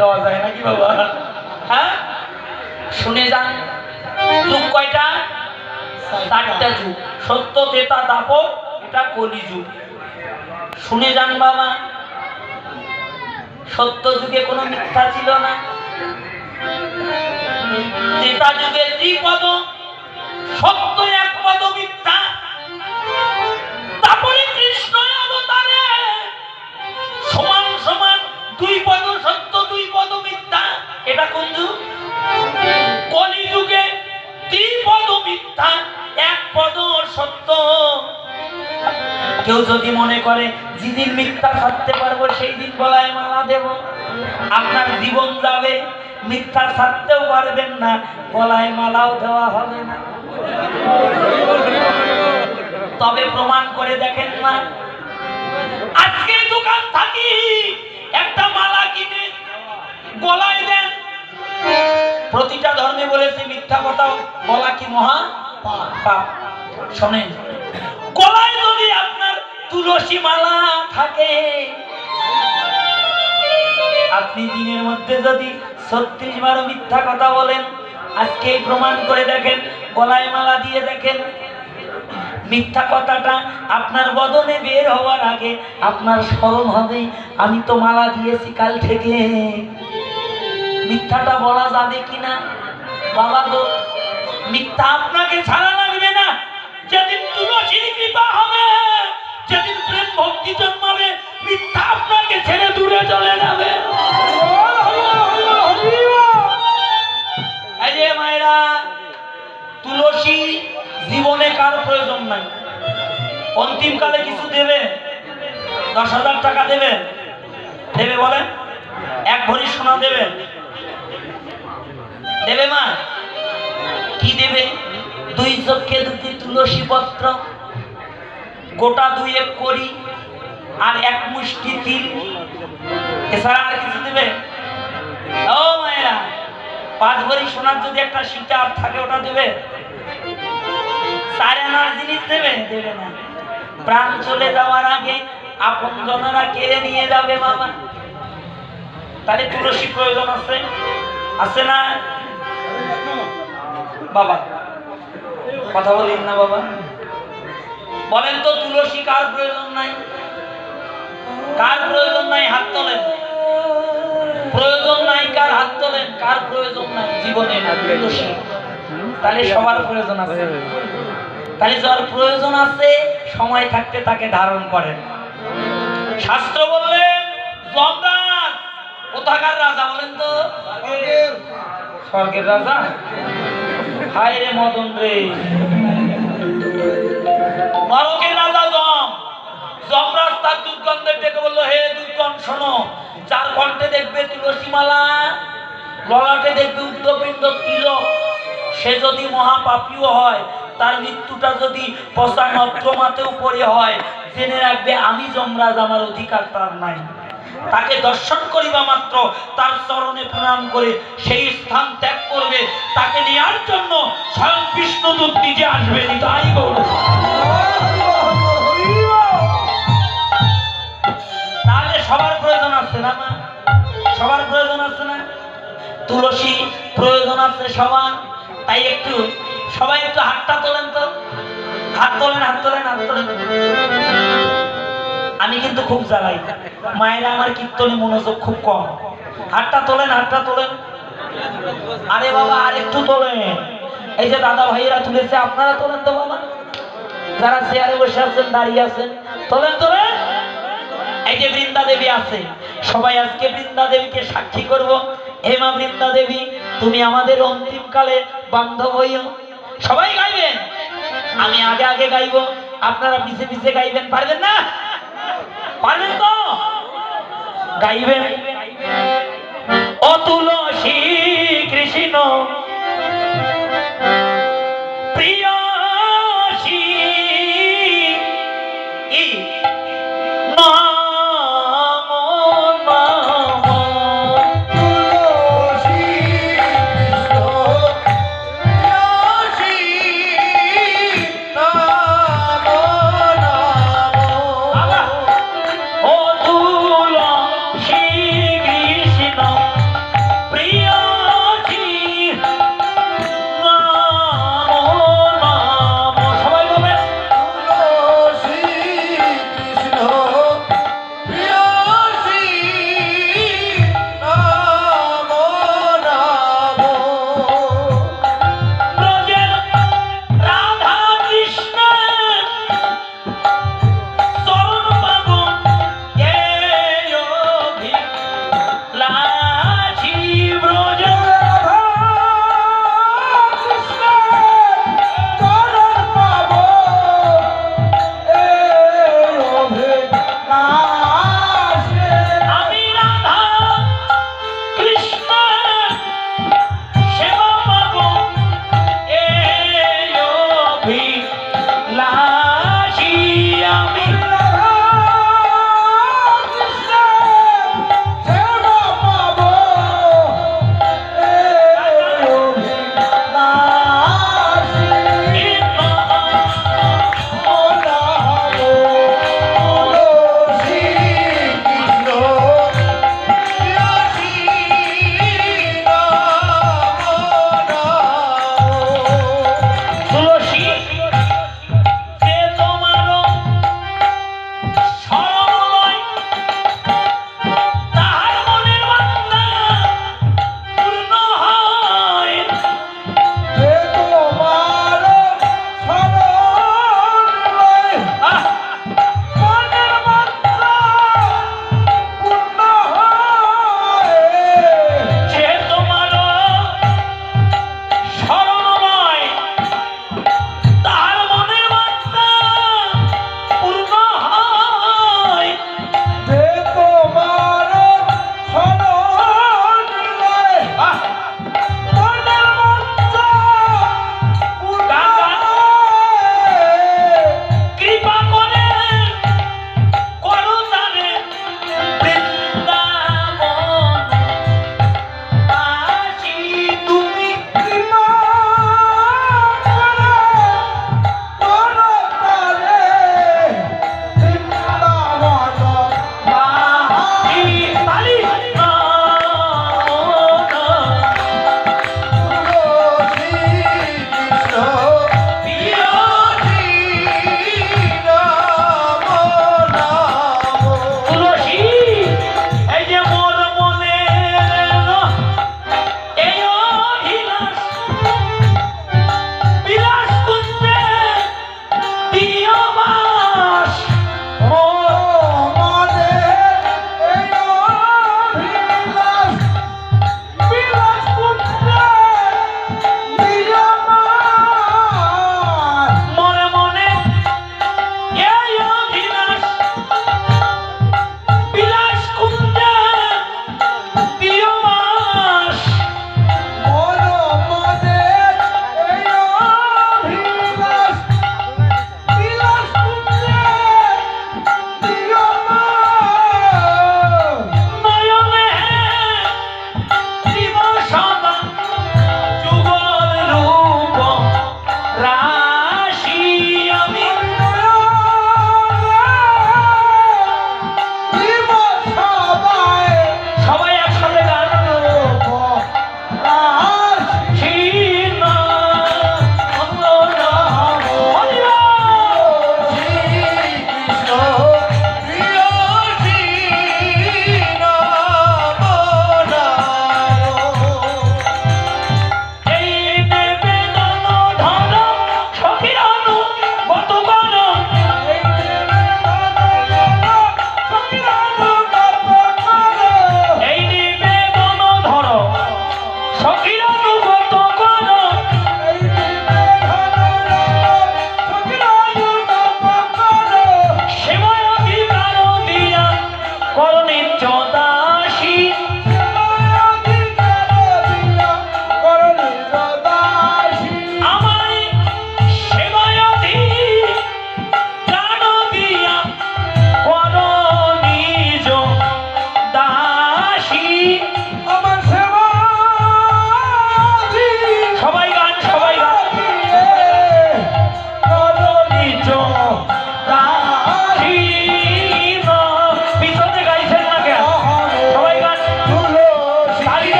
দেওয়া যায় নাকি বাবা? হ্যাঁ। শুনে যান। যুগ কয়টা? চারটা যুগ। সত্য তেতা দাপর এটা কলি যুগ শুনে যান বাবা। সত্য যুগে কোনো মিথ্যা ছিল না। ত্রেতা যুগে ত্রিপদ সত্য এক পদ মিথ্যা। তারপরে এটা কোন যুগ কলি যুগে ত্রিপদ মিথ্যা এক পদ সত্য। কেউ যদি মনে করে যেদিন মিথ্যা ছাড়তে পারব সেই দিন গলায় মালা দেব। আপনার জীবন যাবে, মিথ্যা ছাড়তেও পারবেন না, গলায় মালাও দেওয়া হবে না। তবে প্রমাণ করে দেখেন না আজকে দোকান থাকি, একটা মালা কিনে গলায় দেন প্রতিটা ধর্মে বলেছে মিথ্যা কথা বলা কি মহা পাপ? শোনেন, গলায় যদি আপনার তুলসী মালা থাকে, আপনি দিনের মধ্যে যদি ছত্রিশ বারো মিথ্যা কথা বলেন আজকে প্রমাণ করে দেখেন, গলায় মালা দিয়ে দেখেন, মিথ্যা কথাটা আপনার বদনে বের হওয়ার আগে আপনার স্মরণ হবে, আমি তো মালা দিয়েছি কাল থেকে। মিথ্যাটা বলা যাবে কিনা? বাবা গো, মিথ্যা আপনাকে ছাড়া লাগবে না। যেদিন তুলসীর কৃপা হবে, যেদিন প্রেম ভক্তি জন্মাবে, মিথ্যা আপনাকে ছেড়ে দূরে চলে যাবে। তুলসী জীবনে কার প্রয়োজন নাই? অন্তিমকালে কিছু দেবে? দশ হাজার টাকা দেবে? দেবে বলেন? এক ভরি সোনা দেবে? দেবে মা? কি দেবে? দুই চক্ষে দুটি তুলসী পত্র, গোটা দুই এক করি আর এক মুষ্টি তিল। এছাড়া আর কিছু দেবে? ও মায়েরা, পাঁচ ভরি সোনার যদি একটা সিটার থাকে, ওটা দেবে? চার আনার জিনিস দেবে? দেবে না। প্রাণ চলে যাওয়ার আগে আপন জনেরা কেড়ে নিয়ে যাবে বাবা। তাহলে তুলসী প্রয়োজন আছে? আছে না? বাবা, কথা বলেন না বাবা। বলেন তো, তুলসী কার প্রয়োজন নাই? কার প্রয়োজন নাই হাত তোলেন? প্রয়োজন নাই কার হাত তোলেন? কার প্রয়োজন নাই? জীবনে তুলসী। তাহলে সবার প্রয়োজন আছে। তাহলে যার প্রয়োজন আছে, সময় থাকতে তাকে ধারণ করেন। শাস্ত্র বললেন জমদাস কোথাকার রাজা বলেন তো? স্বর্গের রাজা। হায় রে মদন রে। রাজা যমরাজ তার বলল, হে শোনো চার দেখবে তুলসী মালা, ললাটে দেখবে সে যদি মহাপাপীও হয়, তার মৃত্যুটা যদি পড়ে হয়, জেনে রাখবে আমি যমরাজ আমার অধিকার তার নাই। তাকে দর্শন করিবা মাত্র, তার চরণে প্রণাম করে সেই স্থান ত্যাগ করবে। তাকে নেওয়ার জন্য স্বয়ং বিষ্ণুদূত নিজে আসবে তাই গৌর। তাহলে সবার প্রয়োজন আছে না সবার প্রয়োজন আছে না? তুলসী প্রয়োজন আছে সবার। তাই একটু সবাই একটু হাতটা তোলেন তো। হাত তোলেন হাত তোলেন হাত তোলেন। আমি কিন্তু খুব জ্বালাই। মায়েরা আমার কীর্তনে মনোযোগ খুব কম। হাতটা তোলেন হাতটা তোলেন। আরে বাবা আর একটু তোলেন। এই যে দাদা ভাইয়েরা তুলেছে, আপনারা তোলেন তো বাবা। যারা চেয়ারে বসে আছেন, দাঁড়িয়ে আছেন, তোলেন তোলেন। এই যে বৃন্দা দেবী আছে, সবাই আজকে বৃন্দা দেবীকে সাক্ষী করব। হে মা বৃন্দা দেবী, তুমি আমাদের অন্তিম কালে বান্ধব হইও। সবাই গাইবেন? আমি আগে আগে গাইব। আপনারা পিছে পিছে গাইবেন, পারবেন না? পারবেন তো? গাইবেন অতুলসী কৃষ্ণ